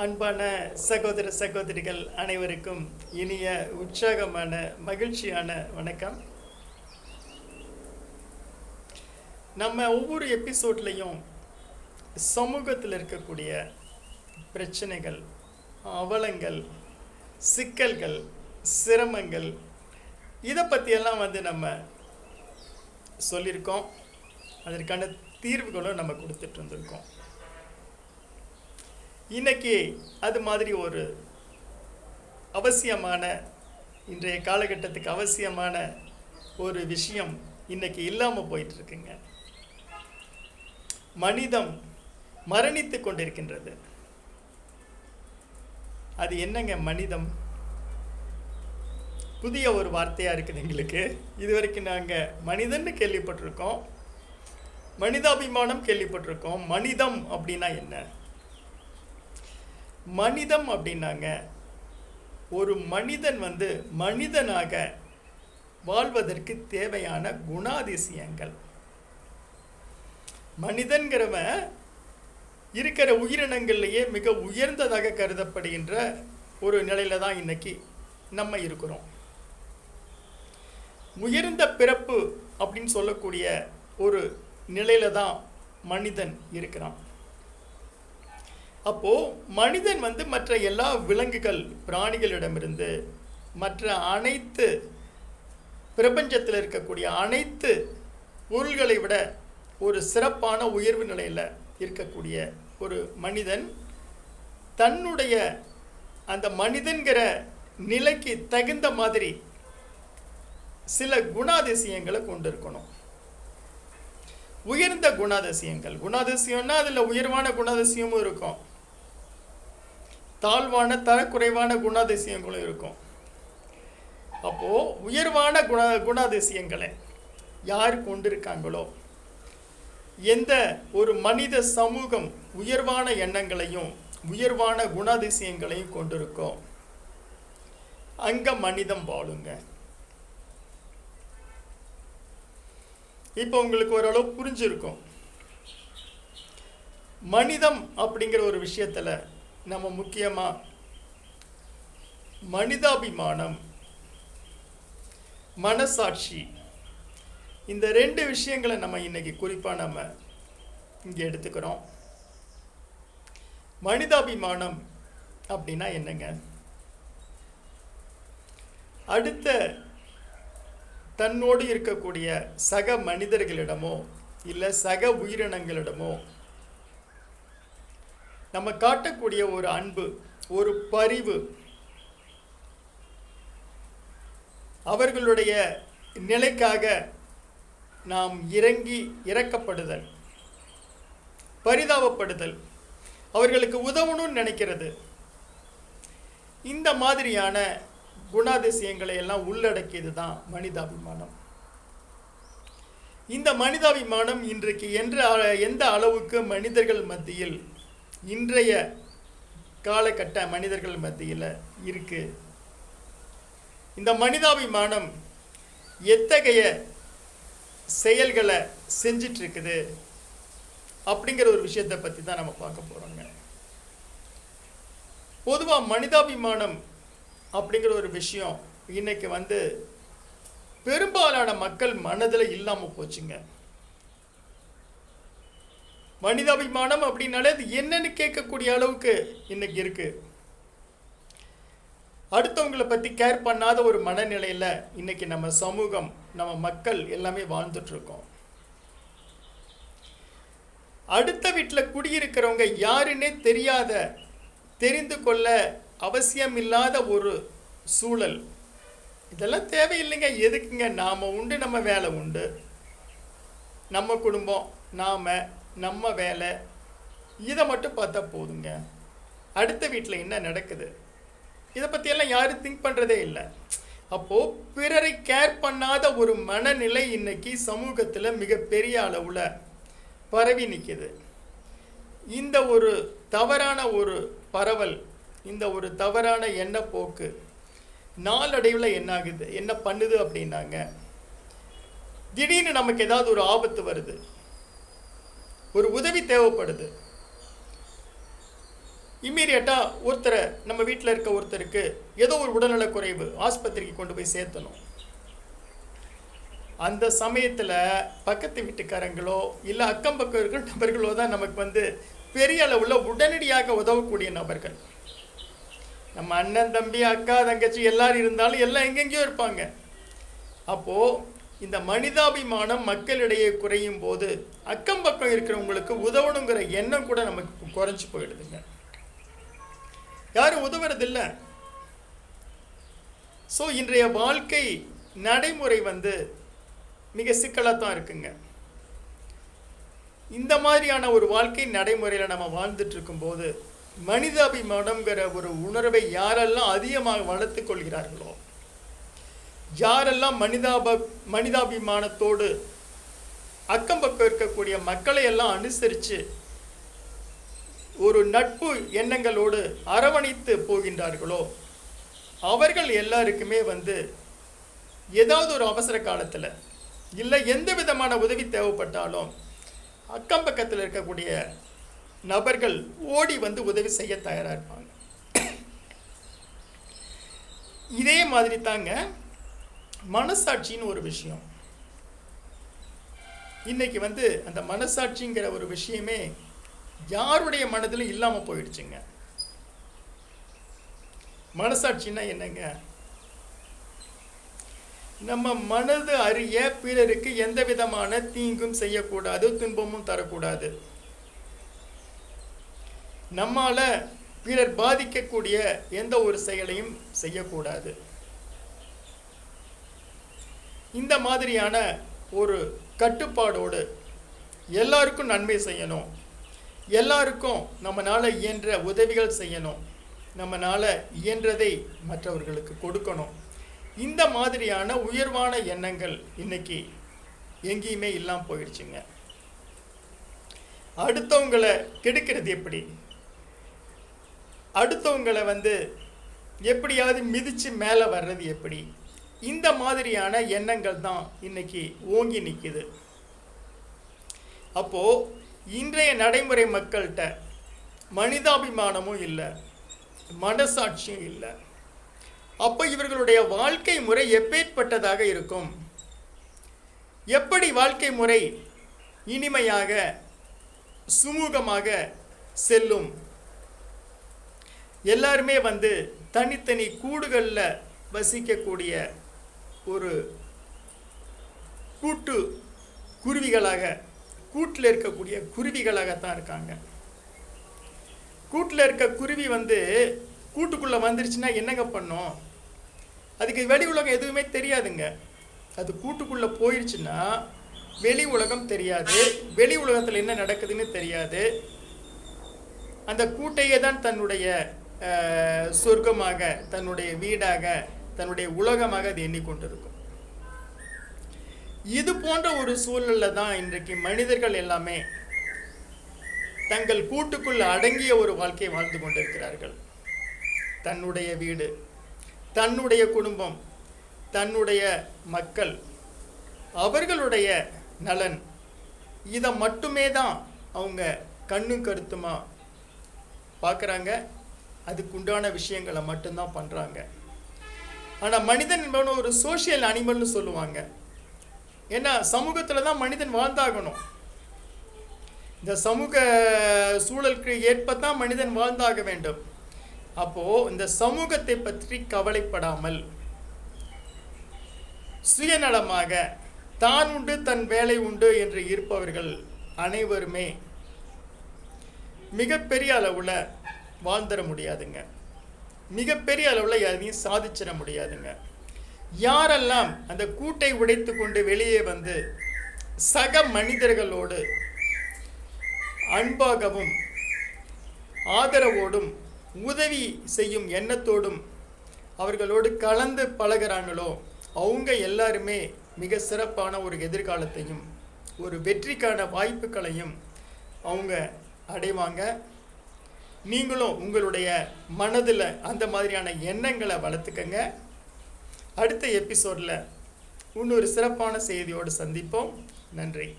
அன்பான சகோதர சகோதரிகள் அனைவருக்கும் இனிய உற்சாகமான மகிழ்ச்சியான வணக்கம். நம்ம ஒவ்வொரு எபிசோட்லேயும் சமூகத்தில் இருக்கக்கூடிய பிரச்சனைகள் அவலங்கள் சிக்கல்கள் சிரமங்கள் இதை பற்றியெல்லாம் வந்து நம்ம சொல்லியிருக்கோம். அதற்கான தீர்வுகளும் நம்ம கொடுத்துட்டு இருந்திருக்கோம். இன்றைக்கி அது மாதிரி ஒரு அவசியமான இன்றைய காலகட்டத்துக்கு அவசியமான ஒரு விஷயம் இன்றைக்கி இல்லாமல் போயிட்டுருக்குங்க. மனிதம் மரணித்து கொண்டிருக்கின்றது. அது என்னங்க மனிதம்? புதிய ஒரு வார்த்தையாக இருக்குது எங்களுக்கு. இதுவரைக்கும் நாங்கள் மனிதன்னு கேள்விப்பட்டிருக்கோம். மனிதாபிமானம் கேள்விப்பட்டிருக்கோம். மனிதம் அப்படின்னா என்ன? மனிதம் அப்படின்னாங்க. ஒரு மனிதன் வந்து மனிதனாக வாழ்வதற்கு தேவையான குணாதிசயங்கள். மனிதன்கிறவன் இருக்கிற உயிரினங்கள்லேயே மிக உயர்ந்ததாக கருதப்படுகின்ற ஒரு நிலையில தான் இன்னைக்கு நம்ம இருக்கிறோம். உயர்ந்த பிறப்பு அப்படின்னு சொல்லக்கூடிய ஒரு நிலையில தான் மனிதன் இருக்கிறான். அப்போது மனிதன் வந்து மற்ற எல்லா விலங்குகள் பிராணிகளிடமிருந்து மற்ற அனைத்து பிரபஞ்சத்தில் இருக்கக்கூடிய அனைத்து பொருள்களை விட ஒரு சிறப்பான உயர்வு நிலையில் இருக்கக்கூடிய ஒரு மனிதன் தன்னுடைய அந்த மனிதன்கிற நிலைக்கு தகுந்த மாதிரி சில குணாதிசயங்களை கொண்டு இருக்கணும் உயர்ந்த குணாதிசயங்கள். குணாதிசயம்னா அதில் உயர்வான குணாதிசயமும் இருக்கும். தாழ்வான தரக்குறைவான குணாதிசயங்களும் இருக்கும். அப்போது உயர்வான குண குணாதிசயங்களை யார் கொண்டிருக்காங்களோ எந்த ஒரு மனித சமூகம் உயர்வான எண்ணங்களையும் உயர்வான குணாதிசயங்களையும் கொண்டிருக்கோம் அங்கே மனிதம் வாழுங்க. இப்போ உங்களுக்கு ஓரளவு புரிஞ்சிருக்கும். மனிதம் அப்படிங்கிற ஒரு விஷயத்தில் நம்ம முக்கியமாக மனிதாபிமானம் மனசாட்சி இந்த ரெண்டு விஷயங்களை நம்ம இன்னைக்கு குறிப்பாக நம்ம இங்கே எடுத்துக்கிறோம். மனிதாபிமானம் அப்படின்னா என்னங்க? அடுத்த தன்னோடு இருக்கக்கூடிய சக மனிதர்களிடமோ இல்லை சக உயிரினங்களிடமோ நம்ம காட்டக்கூடிய ஒரு அன்பு ஒரு பரிவு. அவர்களுடைய நிலைக்காக நாம் இறங்கி இறக்கப்படுதல் பரிதாபப்படுதல். அவர்களுக்கு உதவணும்னு நினைக்கிறது. இந்த மாதிரியான குணாதிசயங்களை எல்லாம் உள்ளடக்கியது தான் மனிதாபிமானம். இந்த மனிதாபிமானம் இன்றைக்கு என்ற எந்த அளவுக்கு மனிதர்கள் மத்தியில் இன்றைய காலகட்ட மனிதர்கள் மத்தியில் இருக்குது இந்த மனிதாபிமானம் எத்தகைய செயல்களை செஞ்சிட்ருக்குது அப்படிங்கிற ஒரு விஷயத்தை பற்றி தான் நம்ம பார்க்க போகிறோங்க பொதுவாக மனிதாபிமானம் அப்படிங்கிற ஒரு விஷயம் இன்றைக்கி வந்து பெரும்பாலான மக்கள் மனதில் இல்லாமல் போச்சுங்க. மனிதாபிமானம் அப்படின்னாலே அது என்னன்னு கேட்கக்கூடிய அளவுக்கு இன்னைக்கு இருக்கு. அடுத்தவங்களை பற்றி கேர் பண்ணாத ஒரு மனநிலையில் இன்னைக்கு நம்ம சமூகம் நம்ம மக்கள் எல்லாமே வாழ்ந்துட்டு இருக்கோம் அடுத்த வீட்டில் குடியிருக்கிறவங்க யாருன்னே தெரியாத தெரிந்து கொள்ள அவசியம் இல்லாத ஒரு சூழல். இதெல்லாம் தேவையில்லைங்க. எதுக்குங்க? நாம் உண்டு நம்ம வேலை உண்டு. நம்ம குடும்பம் நாம் நம்ம வேலை இதை மட்டும் பார்த்தா போதுங்க. அடுத்த வீட்டில் என்ன நடக்குது? இதை பற்றியெல்லாம் யாரும் திங்க் பண்ணுறதே இல்லை. அப்போது பிறரை கேர் பண்ணாத ஒரு மனநிலை இன்னைக்கு சமூகத்தில் மிகப்பெரிய அளவில் பரவி நிற்கிது இந்த ஒரு தவறான ஒரு பரவல் இந்த ஒரு தவறான எண்ணப்போக்கு நாளடைவில் என்ன ஆகுது என்ன பண்ணுது அப்படின்னாங்க. திடீர்னு நமக்கு ஏதாவது ஒரு ஆபத்து வருது. ஒரு உதவி தேவைப்படுது. இம்மீடியட்டாக ஒருத்தரை நம்ம வீட்டில் இருக்க ஒருத்தருக்கு ஏதோ ஒரு உடல்நல குறைவு ஆஸ்பத்திரிக்கு கொண்டு போய் சேர்த்தணும். அந்த சமயத்தில் பக்கத்து வீட்டுக்காரங்களோ இல்லை அக்கம் பக்கம் இருக்கிற நபர்களோ தான் நமக்கு வந்து பெரிய அளவில் உடனடியாக உதவக்கூடிய நபர்கள். நம்ம அண்ணன் தம்பி அக்கா தங்கச்சி எல்லாரும் இருந்தாலும் எல்லாம் எங்கெங்கேயோ இருப்பாங்க. அப்போது இந்த மனிதாபிமானம் மக்களிடையே குறையும் போது அக்கம் பக்கம் இருக்கிறவங்களுக்கு உதவணுங்கிற எண்ணம் கூட நமக்கு குறைஞ்சி போயிடுதுங்க. யாரும் உதவுறதில்ல. ஸோ இன்றைய வாழ்க்கை நடைமுறை வந்து மிக சிக்கலாக தான் இருக்குங்க. இந்த மாதிரியான ஒரு வாழ்க்கை நடைமுறையில் நம்ம வாழ்ந்துட்டு இருக்கும்போது மனிதாபிமானம்ங்கிற ஒரு உணர்வை யாரெல்லாம் அதிகமாக வளர்த்து கொள்கிறார்களோ யாரெல்லாம் மனிதாப மனிதாபிமானத்தோடு அக்கம் பக்கம் இருக்கக்கூடிய மக்களை எல்லாம் அனுசரித்து ஒரு நட்பு எண்ணங்களோடு அரவணைத்து போகின்றார்களோ அவர்கள் எல்லாருக்குமே வந்து ஏதாவது ஒரு அவசர காலத்தில் இல்லை எந்த விதமான உதவி தேவைப்பட்டாலும் அக்கம் பக்கத்தில் இருக்கக்கூடிய நபர்கள் ஓடி வந்து உதவி செய்ய தயாராக இருப்பாங்க. இதே மாதிரி தாங்க மனசாட்சின்னு ஒரு விஷயம். இன்றைக்கி வந்து அந்த மனசாட்சிங்கிற ஒரு விஷயமே யாருடைய மனதிலும் இல்லாமல் போயிடுச்சுங்க. மனசாட்சின்னா என்னங்க? நம்ம மனது அறிய பிறருக்கு எந்த விதமான தீங்கும் செய்யக்கூடாது துன்பமும் தரக்கூடாது. நம்மால் பிறர் பாதிக்கக்கூடிய எந்த ஒரு செயலையும் செய்யக்கூடாது. இந்த மாதிரியான ஒரு கட்டுப்பாடோடு எல்லாருக்கும் நன்மை செய்யணும். எல்லாருக்கும் நம்மளால் இயன்ற உதவிகள் செய்யணும். நம்மளால் இயன்றதை மற்றவர்களுக்கு கொடுக்கணும். இந்த மாதிரியான உயர்வான எண்ணங்கள் இன்னைக்கு எங்கேயுமே இல்லாமல் போயிடுச்சுங்க அடுத்தவங்களை கெடுக்கிறது எப்படி? அடுத்தவங்களை வந்து எப்படியாவது மிதித்து மேலே வர்றது எப்படி? இந்த மாதிரியான எண்ணங்கள் தான் இன்னைக்கு ஓங்கி நிற்கிது அப்போது இன்றைய நடைமுறை மக்கள்கிட்ட மனிதாபிமானமும் இல்லை மனசாட்சியும் இல்லை. அப்போ இவர்களுடைய வாழ்க்கை முறை எப்பேற்பட்டதாக இருக்கும்? எப்படி வாழ்க்கை முறை இனிமையாக சுமூகமாக செல்லும்? எல்லாருமே வந்து தனித்தனி கூடுகளில் வசிக்கக்கூடிய ஒரு கூட்டு குருவிகளாக கூட்டில் இருக்கக்கூடிய குருவிகளாகத்தான் இருக்காங்க. கூட்டில் இருக்க குருவி வந்து கூட்டுக்குள்ளே வந்துருச்சுன்னா என்னங்க பண்ணும்? அதுக்கு வெளி உலகம் எதுவுமே தெரியாதுங்க. அது கூட்டுக்குள்ளே போயிடுச்சுன்னா வெளி உலகம் தெரியாது. வெளி உலகத்தில் என்ன நடக்குதுன்னு தெரியாது. அந்த கூட்டையே தான் தன்னுடைய சொர்க்கமாக தன்னுடைய வீடாக தன்னுடைய உலகமாக அது எண்ணிக்கொண்டிருக்கும். இது போன்ற ஒரு சூழலில் தான் இன்றைக்கு மனிதர்கள் எல்லாமே தங்கள் கூட்டுக்குள் அடங்கிய ஒரு வாழ்க்கையை வாழ்ந்து கொண்டிருக்கிறார்கள். தன்னுடைய வீடு தன்னுடைய குடும்பம் தன்னுடைய மக்கள் அவர்களுடைய நலன் இதை மட்டுமே தான் அவங்க கண்ணும் கருத்துமா பார்க்குறாங்க. அதுக்குண்டான விஷயங்களை மட்டும்தான் பண்ணுறாங்க ஆனால் மனிதன் என்பவன் ஒரு சோஷியல் அனிமல்னு சொல்லுவாங்க. ஏன்னா சமூகத்தில் தான் மனிதன் வாழ்ந்தாகணும். இந்த சமூக சூழலுக்கு ஏற்ப மனிதன் வாழ்ந்தாக வேண்டும். அப்போது இந்த சமூகத்தை பற்றி கவலைப்படாமல் சுயநலமாக தான் உண்டு தன் வேலை உண்டு என்று இருப்பவர்கள் அனைவருமே மிகப்பெரிய அளவில் வாழ்ந்துட முடியாதுங்க. மிகப்பெரிய அளவில் எதையும் சாதிச்சிட முடியாதுங்க. யாரெல்லாம் அந்த கூட்டை உடைத்து கொண்டு வெளியே வந்து சக மனிதர்களோடு அன்பாகவும் ஆதரவோடும் உதவி செய்யும் எண்ணத்தோடும் அவர்களோடு கலந்து பழகுறாங்களோ அவங்க எல்லாருமே மிக சிறப்பான ஒரு எதிர்காலத்தையும் ஒரு வெற்றிக்கான வாய்ப்புகளையும் அவங்க அடைவாங்க. நீங்களும் உங்களுடைய மனதில் அந்த மாதிரியான எண்ணங்களை வளர்த்துக்கங்க. அடுத்த எபிசோடில் இன்னொரு சிறப்பான செய்தியோடு சந்திப்போம். நன்றி.